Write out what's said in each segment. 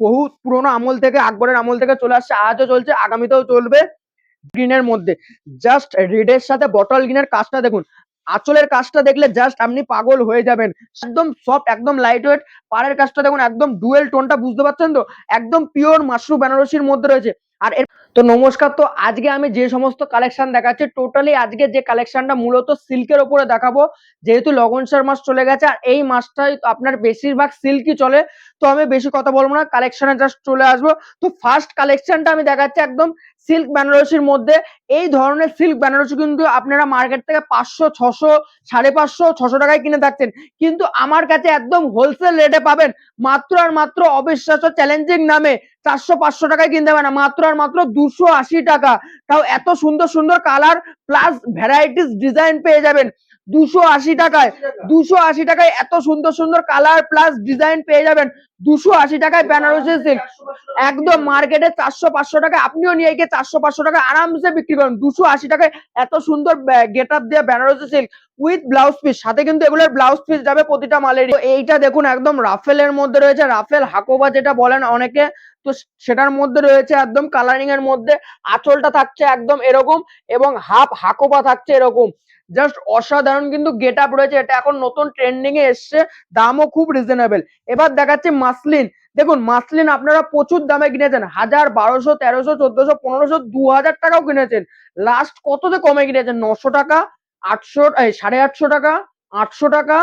বহু পুরোনো আমল থেকে, আকবরের আমল থেকে চলে আসছে, আজও চলছে, আগামীতেও চলবে গ্রিনের মধ্যে। জাস্ট রেডের সাথে বটল গ্রিনের কাজটা দেখুন। আঁচলের কাজটা দেখলে জাস্ট আপনি পাগল হয়ে যাবেন। একদম সফট একদম লাইট ওয়েট পাড়ের কাজটা দেখুন, একদম ডুয়েল টোনটা বুঝতে পারছেন তো? একদম পিওর মাশরু বেনারসির মধ্যে রয়েছে। আর এর তো নমস্কার, তো আজকে আমি যে সমস্ত কালেকশন দেখাচ্ছি টোটালি আজকে যে কালেকশনটা মূলত সিল্কের ওপরে দেখাবো, যেহেতু লগনসার মাস চলে গেছে, আর এই মাসটাই আপনার বেশিরভাগ সিল্কই চলে। তো আমি বেশি কথা বলব না কালেকশনে জাস্ট চলে আসব। তো ফার্স্ট কালেকশনটা আমি দেখাচ্ছি একদম সিল্ক বেনারসির মধ্যে। এই ধরনের সিল্ক বেনারসি কিন্তু আপনারা মার্কেট থেকে পাঁচশো, ছশো, সাড়ে পাঁচশো, ছশো টাকায় কিনে থাকছেন। কিন্তু আমার কাছে একদম হোলসেল রেটে পাবেন মাত্র আর মাত্র অবিশ্বাস্য চ্যালেঞ্জিং নামে চারশো, পাঁচশো টাকায় কিনতে পারে না মাত্র আর মাত্র দুশো আশি টাকা। তাও এত সুন্দর সুন্দর কালার প্লাস ভ্যারাইটিস ডিজাইন পেয়ে যাবেন। দুশো আশি টাকায় দুশো আশি টাকায় এত সুন্দর সুন্দর কালার প্লাস ডিজাইন পেয়ে যাবেন। দুশো আশি টাকায় বেনারসি সিল্ক একদম মার্কেটে চারশো পাঁচশো টাকা আপনিও নিয়ে গিয়ে চারশো পাঁচশো টাকা আরামসে বিক্রি করেন। দুশো আশি টাকায় এত সুন্দর গেট আপ দিয়ে Banarasi silk with blouse piece সাথে কিন্তু এগুলোর ব্লাউজ পিস যাবে প্রতিটা মালের এইটা দেখুন একদম রাফেলের মধ্যে রয়েছে। রাফেল হাকোবা যেটা বলেন অনেকে তো সেটার মধ্যে রয়েছে একদম কালারিং এর মধ্যে। আঁচলটা থাকছে একদম এরকম এবং হাফ হাকোবা থাকছে এরকম। জাস্ট অসাধারণ কিন্তু গেট আপ রয়েছে। এটা এখন নতুন ট্রেন্ডিং এ এসছে। দামও খুব রিজনেবল এবার দেখাচ্ছে মাসলিন। দেখুন, মাসলিন আপনারা প্রচুর দামে কিনেছেন। হাজার বারোশো, তেরোশো, চোদ্দশো, পনেরোশো, দু হাজার টাকাও কিনেছেন। লাস্ট কততে কমে কিনেছেন? নশো টাকা, আটশো সাড়ে আটশো টাকা আটশো টাকা।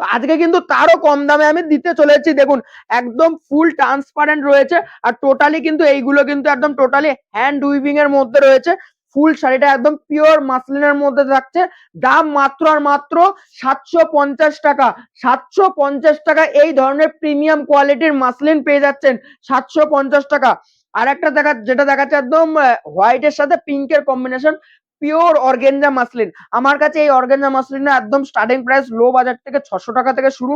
তো আজকে কিন্তু তারও কম দামে আমি দিতে চলেছি। দেখুন, একদম ফুল ট্রান্সপারেন্ট রয়েছে। আর টোটালি কিন্তু এইগুলো কিন্তু একদম টোটালি হ্যান্ড উইভিং এর মধ্যে রয়েছে। ফুল শাড়িটা একদম পিওর মাসলিনের মধ্যে থাকছে। দাম মাত্র আর মাত্র সাতশো পঞ্চাশ টাকা। সাতশো পঞ্চাশ টাকা এই ধরনের প্রিমিয়াম কোয়ালিটির মাসলিন পেয়ে যাচ্ছেন সাতশো পঞ্চাশ টাকা। আর একটা দেখা, যেটা দেখাচ্ছে একদম হোয়াইটের সাথে পিঙ্কের কম্বিনেশন পিওর অর্গেঞ্জা মাসলিন আমার কাছে এই অর্গেঞ্জা মাসলিনের একদম স্টার্টিং প্রাইস লো বাজার থেকে ছশো টাকা থেকে শুরু।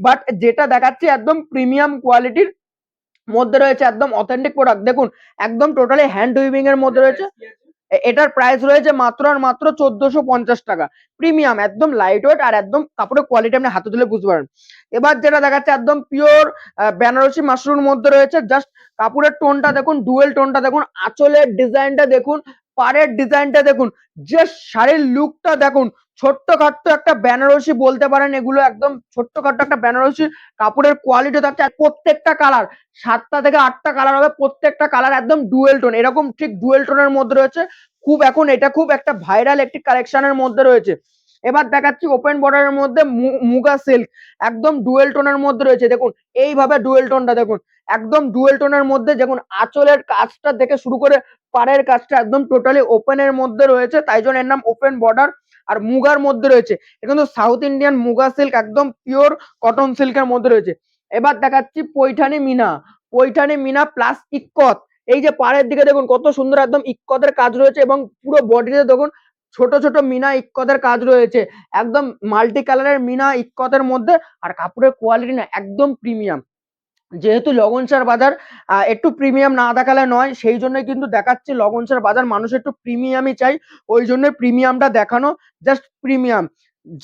বাট যেটা দেখাচ্ছে একদম প্রিমিয়াম কোয়ালিটির মধ্যে রয়েছে একদম অথেন্টিক প্রোডাক্ট দেখুন, একদম টোটালি হ্যান্ড উইভিং এর মধ্যে রয়েছে। এটার প্রাইস রয়েছে মাত্র আর মাত্র চোদ্দশো পঞ্চাশ টাকা। প্রিমিয়াম একদম লাইট ওয়েট আর একদম কাপড়ের কোয়ালিটি আপনি হাতে তুলে বুঝতে পারেন এবার যেটা দেখাচ্ছে একদম পিওর বেনারসি মাশরুমের মধ্যে রয়েছে জাস্ট কাপড়ের টোনটা দেখুন ডুয়েল টোনটা দেখুন, আঁচলের ডিজাইনটা দেখুন পাড়ের ডিজাইনটা দেখুন যে শাড়ির লুকটা দেখুন। ছোট্ট খাট্ট একটা বেনারসি বলতে পারেন, এগুলো একদম ছোট্ট খাট্ট একটা বেনারসি। কাপড়ের কোয়ালিটি থাকছে প্রত্যেকটা কালার সাতটা থেকে আটটা কালার হবে, প্রত্যেকটা কালার একদম ডুয়েল টোন এরকম ঠিক ডুয়েল টোনের মধ্যে রয়েছে। খুব এখন এটা খুব একটা ভাইরাল একটি কালেকশনের মধ্যে রয়েছে। এবার দেখাচ্ছি ওপেন বর্ডারের মধ্যে মুগা সিল্ক একদম ডুয়েল টোনের মধ্যে রয়েছে। দেখুন, এইভাবে ডুয়েল টোনটা দেখুন, একদম ডুয়েল টোনের মধ্যে দেখুন, আঁচলের কাজটা থেকে শুরু করে পাড়ের কাজটা একদম টোটালি ওপেনের মধ্যে রয়েছে, তাই জন্য এর নাম ওপেন বর্ডার আর মুগার মধ্যে রয়েছে। এটা কিন্তু সাউথ ইন্ডিয়ান মুগা সিল্ক একদম পিওর কটন সিল্কের মধ্যে রয়েছে। এবার দেখাচ্ছি পৈঠানি মিনা পৈঠানি মিনা প্লাস ইক্কত। এই যে পাড়ের দিকে দেখুন, কত সুন্দর একদম ইক্কতের কাজ রয়েছে এবং পুরো বডিতে দেখুন ছোট ছোট মিনা ইক্কতের কাজ রয়েছে। একদম মাল্টি কালারের মিনা ইক্কতের মধ্যে আর কাপড়ের কোয়ালিটি না একদম প্রিমিয়াম যেহেতু লগনসার বাজার একটু প্রিমিয়াম না দেখালে নয়, সেই জন্য কিন্তু দেখাচ্ছে লগনসার বাজার। মানুষ একটু প্রিমিয়ামই চাই, ওই জন্য প্রিমিয়ামটা দেখানো জাস্ট প্রিমিয়াম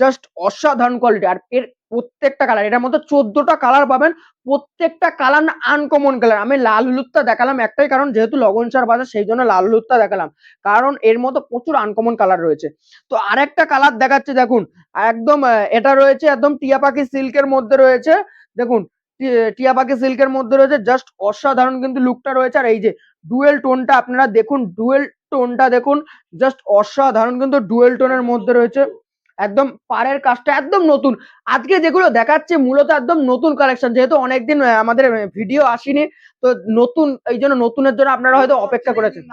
জাস্ট অসাধারণ কোয়ালিটি আর এর প্রত্যেকটা কালার এটার মধ্যে চোদ্দটা কালার পাবেন, প্রত্যেকটা কালার আনকমন কালার আমি লাল হলুদটা দেখালাম একটাই কারণ, যেহেতু লগনসার বাজার, সেই জন্য লাল হলুদটা দেখালাম, কারণ এর মধ্যে প্রচুর আনকমন কালার রয়েছে। তো আরেকটা কালার দেখাচ্ছে, দেখুন, একদম এটা রয়েছে একদম টিয়া পাখি সিল্কের মধ্যে রয়েছে, দেখুন টিয়া পাখি সিল্কের মধ্যে রয়েছে জাস্ট অসাধারণ কিন্তু লুকটা রয়েছে, আর এই যে ডুয়েল টোনটা আপনারা দেখুন ডুয়েল টোনটা দেখুন জাস্ট অসাধারণ কিন্তু ডুয়েল টোনের মধ্যে রয়েছে। একদম পাড়ের কাজটা একদম নতুন। আজকে যেগুলো দেখাচ্ছে মূলত একদম নতুন কালেকশন যেহেতু অনেকদিন আমাদের ভিডিও আসেনি, তো নতুন, এই জন্য নতুনের জন্য আপনারা হয়তো অপেক্ষা করেছেন।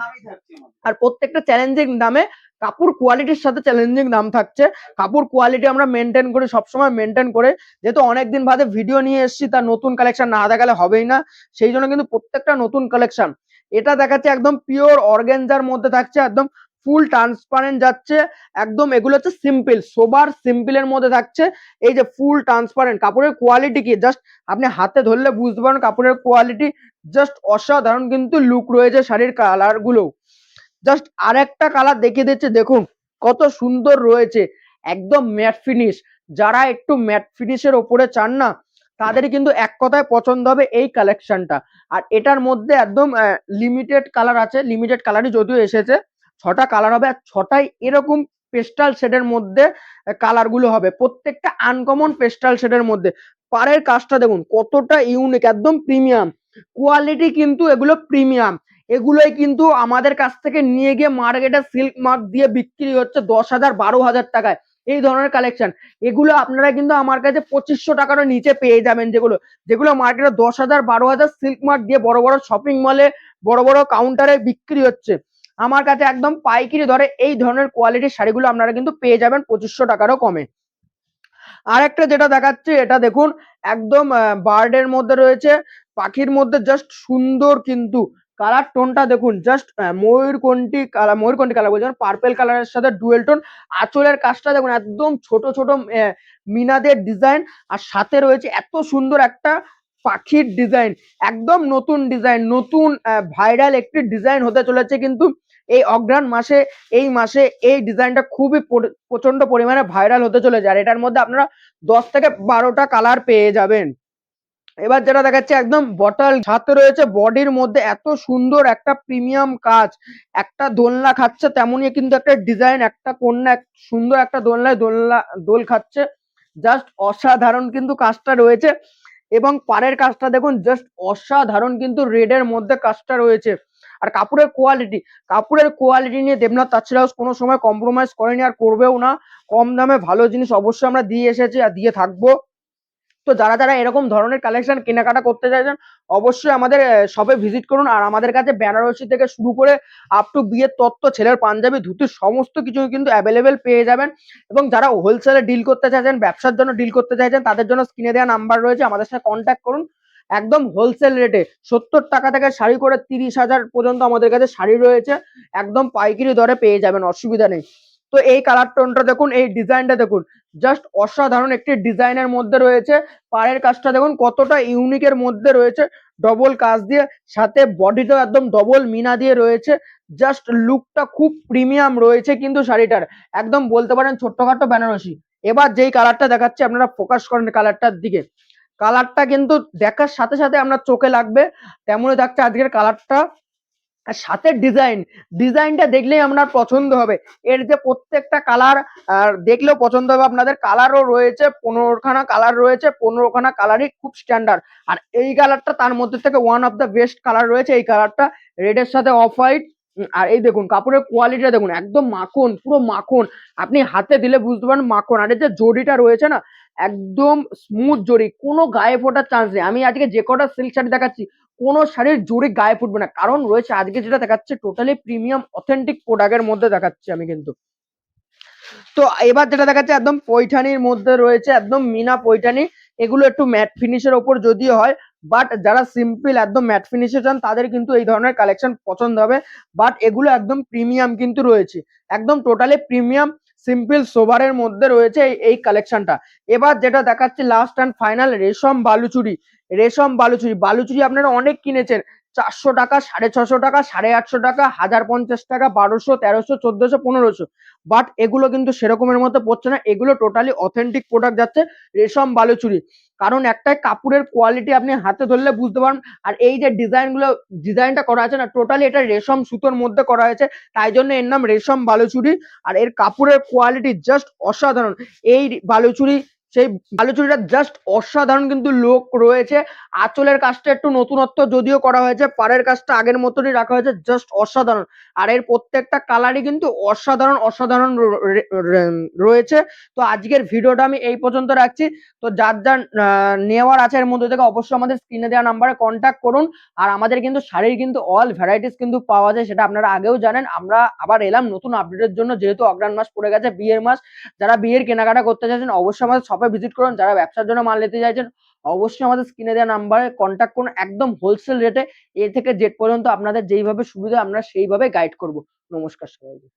আর প্রত্যেকটা চ্যালেঞ্জিং দামে কাপড় কোয়ালিটির সাথে চ্যালেঞ্জিং দাম থাকছে। কাপড় কোয়ালিটি আমরা মেনটেন করি, সবসময় মেনটেন করে। যেহেতু অনেকদিন বাদে ভিডিও নিয়ে এসেছি, তার নতুন কালেকশন না দেখালে হবেই না। সেই জন্য কিন্তু প্রত্যেকটা নতুন কালেকশন এটা দেখাচ্ছে একদম পিওর অর্গেনজার মধ্যে থাকছে, একদম ফুল ট্রান্সপারেন্ট যাচ্ছে, একদম এগুলো হচ্ছে সিম্পল, সোবার সিম্পলের মধ্যে থাকছে। এই যে ফুল ট্রান্সপারেন্ট, কাপড়ের কোয়ালিটি কি? জাস্ট আপনি হাতে ধরলে বুঝতে পারেন কাপড়ের কোয়ালিটি জাস্ট অসাধারণ কিন্তু লুক রয়েছে শাড়ির কালারগুলো। জাস্ট আরেকটা কালার দেখিয়ে দিচ্ছে, দেখুন, কত সুন্দর রয়েছে, একদম ম্যাট ফিনিশ যারা একটু ম্যাট ফিনিশের ওপরে চান না, তাদেরই কিন্তু এক কথায় পছন্দ হবে এই কালেকশনটা আর এটার মধ্যে একদম লিমিটেড কালার আছে লিমিটেড কালারই যদিও এসেছে ছটা কালার হবে আর ছটাই এরকম পেস্টাল শেডের মধ্যে কালারগুলো হবে। প্রত্যেকটা আনকমন পেস্টাল শেডের মধ্যে। পাড়ের কাজটা দেখুন, কতটা ইউনিক একদম প্রিমিয়াম কোয়ালিটি কিন্তু এগুলো প্রিমিয়াম এগুলোই কিন্তু আমাদের কাছ থেকে নিয়ে গিয়ে মার্কেটে সিল্ক মার্ক দিয়ে বিক্রি হচ্ছে দশ হাজার, বারো হাজার টাকায়। এই ধরনের কালেকশন এগুলো আপনারা কিন্তু আমার কাছে পঁচিশশো টাকারও নিচে পেয়ে যাবেন যেগুলো। যেগুলো মার্কেটে দশ হাজার, বারো হাজার সিল্ক মার্ক দিয়ে বড় বড় শপিং মলে বড় বড় কাউন্টারে বিক্রি হচ্ছে। আমার কাছে একদম পাইকারি ধরে এই ধরনের কোয়ালিটির শাড়িগুলো আপনারা কিন্তু পেয়ে যাবেন পঁচিশশো টাকারও কমে। আর একটা যেটা দেখাচ্ছে, এটা দেখুন, একদম বার্ডের মধ্যে রয়েছে, পাখির মধ্যে জাস্ট সুন্দর কিন্তু কালার টোনটা দেখুন জাস্ট ময়ূর ময়ূরকণ্ঠী কালার ময়ূর ময়ূরকণ্ঠী কালার বলছেন পার্পেল কালারের সাথে ডুয়েল টোন আঁচলের কাজটা দেখুন, একদম ছোট ছোট মিনাদের ডিজাইন আর সাথে রয়েছে এত সুন্দর একটা পাখির ডিজাইন একদম নতুন ডিজাইন নতুন ভাইরাল একটি ডিজাইন হতে চলেছে কিন্তু এই অগ্রাণ মাসে, এই মাসে এই ডিজাইনটা খুবই প্রচণ্ড পরিমাণে ভাইরাল হতে চলেছে। আর এটার মধ্যে আপনারা দশ থেকে বারোটা কালার পেয়ে যাবেন। এবার যেটা দেখাচ্ছে, একদম বটল সাথে রয়েছে বডির মধ্যে এত সুন্দর একটা প্রিমিয়াম কাজ। একটা দোলনা খাচ্ছে, তেমনই কিন্তু একটা ডিজাইন একটা কন্যা সুন্দর একটা দোলনায় দোলনা, দোল খাচ্ছে। জাস্ট অসাধারণ কিন্তু কাজটা রয়েছে। এবং পাড়ের কাজটা দেখুন জাস্ট অসাধারণ কিন্তু রেডের মধ্যে কাজটা রয়েছে। আর কাপড়ের কোয়ালিটি কাপড়ের কোয়ালিটি নিয়ে দেবনাথ তাচ্ছিল হাউস কোনো সময় কম্প্রোমাইজ করেনি আর করবেও না। কম দামে ভালো জিনিস অবশ্যই আমরা দিয়ে এসেছি আর দিয়ে থাকব। তো যারা যারা এরকম ধরনের কালেকশন কেনাকাটা করতে চাইছেন, অবশ্যই আমাদের শপে ভিজিট করুন আর আমাদের কাছে বেনারসি থেকে শুরু করে আপ টু বিয়ের তত্ত্ব, ছেলের পাঞ্জাবি, ধুতির সমস্ত কিছু কিন্তু অ্যাভেলেবেল পেয়ে যাবেন। এবং যারা হোলসেলে ডিল করতে চাইছেন, ব্যবসার জন্য ডিল করতে চাইছেন, তাদের জন্য স্ক্রিনে দেওয়া নাম্বার রয়েছে, আমাদের সাথে কন্ট্যাক্ট করুন। একদম হোলসেল রেটে সত্তর টাকা থেকে শাড়ি করে তিরিশ হাজার পর্যন্ত আমাদের কাছে শাড়ি রয়েছে। একদম পাইকারি দরে পেয়ে যাবেন, অসুবিধা নেই। তো এই কালার টোনটা দেখুন, এই ডিজাইনটা দেখুন। জাস্ট অসাধারণ একটি ডিজাইনের মধ্যে রয়েছে। পাড়ের কাজটা দেখুন, কতটা ইউনিকের মধ্যে রয়েছে। ডবল কাজ দিয়ে, সাথে বডিটাও একদম ডবল মিনা দিয়ে রয়েছে। জাস্ট লুকটা খুব প্রিমিয়াম রয়েছে কিন্তু শাড়িটার। একদম বলতে পারেন ছোট্টখাটো বেনারসি। এবার যেই কালারটা দেখাচ্ছে, আপনারা ফোকাস করেন কালারটার দিকে। কালারটা কিন্তু দেখার সাথে সাথে আপনার চোখে লাগবে। তেমনই থাকছে আজকের কালারটা আর সাথে ডিজাইন ডিজাইনটা দেখলেই আপনার পছন্দ হবে। এর যে প্রত্যেকটা কালার দেখলেও পছন্দ হবে। আপনাদের কালারও রয়েছে, পনেরোখানা কালার রয়েছে, পনেরোখানা কালারই খুব স্ট্যান্ডার্ড আর এই কালারটা তার মধ্যে থেকে one of the best colour রয়েছে। এই কালারটা রেডের সাথে অফ হোয়াইট আর এই দেখুন, কাপড়ের কোয়ালিটিটা দেখুন, একদম মাখন, পুরো মাখন। আপনি হাতে দিলে বুঝতে পারেন মাখন। আর এর যে জড়িটা রয়েছে না, একদম স্মুথ জড়ি, কোনো গায়ে ফোটার চান্স নেই। আমি আজকে যে কটা সিল্ক শাড়ি দেখাচ্ছি, কোনো শাড়ির জড়ি গায়ে ফুটবে না। কারণ রয়েছে, আজকে যেটা দেখাচ্ছে টোটালি প্রিমিয়াম অথেন্টিক প্রোডাক্টের মধ্যে দেখাচ্ছি আমি কিন্তু। তো এবার যেটা দেখাচ্ছে, একদম পৈঠানির মধ্যে রয়েছে, একদম মিনা পৈঠানি। এগুলো একটু ম্যাট ফিনিশের ওপর যদিও হয় বাট যারা সিম্পল একদম ম্যাট ফিনিশে চান, তাদের কিন্তু এই ধরনের কালেকশন পছন্দ হবে। বাট এগুলো একদম প্রিমিয়াম কিন্তু রয়েছে। একদম টোটালি প্রিমিয়াম সিম্পল সোভারের মধ্যে রয়েছে এই- কালেকশনটা এবার যেটা দেখাচ্ছি লাস্ট অ্যান্ড ফাইনাল রেশম বালুচুরি। রেশম বালুচুরি। বালুচুরি আপনারা অনেক কিনেছেন। চারশো টাকা, সাড়ে ছশো টাকা, সাড়ে আটশো টাকা, হাজার পঞ্চাশ টাকা, বারোশো, তেরোশো, চোদ্দশো, পনেরোশো। বাট এগুলো কিন্তু সেরকমের মতো পড়ছে না। এগুলো টোটালি অথেন্টিক প্রোডাক্ট যাচ্ছে রেশম বালুচুরি। কারণ একটাই কাপড়ের কোয়ালিটি আপনি হাতে ধরলে বুঝতে পারেন আর এই যে ডিজাইনগুলো ডিজাইনটা করা আছে না টোটালি এটা রেশম সুতোর মধ্যে করা হয়েছে। তাই জন্য এর নাম রেশম বালুচুরি। আর এর কাপড়ের কোয়ালিটি জাস্ট অসাধারণ। এই বালুচুরি সেই বালুচুরিটা জাস্ট অসাধারণ কিন্তু লোক রয়েছে। আঁচলের কাজটা একটু নতুনত্ব যদিও করা হয়েছে, পাড়ের কাজটা আগের মতনই রাখা হয়েছে জাস্ট অসাধারণ। আর এর প্রত্যেকটা কালারই কিন্তু অসাধারণ অসাধারণ রয়েছে। তো আজকের ভিডিওটা আমি এই পর্যন্ত রাখছি। তো যার যার নেওয়ার আছে এর মধ্যে থেকে অবশ্যই আমাদের স্ক্রিনে দেওয়া নাম্বারে কন্ট্যাক্ট করুন। আর আমাদের কিন্তু শাড়ির কিন্তু অল ভ্যারাইটিস কিন্তু পাওয়া যায়, সেটা আপনারা আগেও জানেন। আমরা আবার এলাম নতুন আপডেটের জন্য, যেহেতু অগ্রাণ মাস পড়ে গেছে, বিয়ের মাস। যারা বিয়ের কেনাকাটা করতে চাইছেন, অবশ্যই আমাদের শপে ভিজিট করুন, যারা ব্যবসার জন্য মাল নিতে চাইছেন, অবশ্যই আমাদের স্ক্রিনে দেওয়া নাম্বারে কন্ট্যাক্ট করুন, একদম হোলসেল রেটে এ থেকে জেড পর্যন্ত আপনাদের যেইভাবে সুবিধা আমরা সেইভাবে গাইড করব। নমস্কার সবাইকে।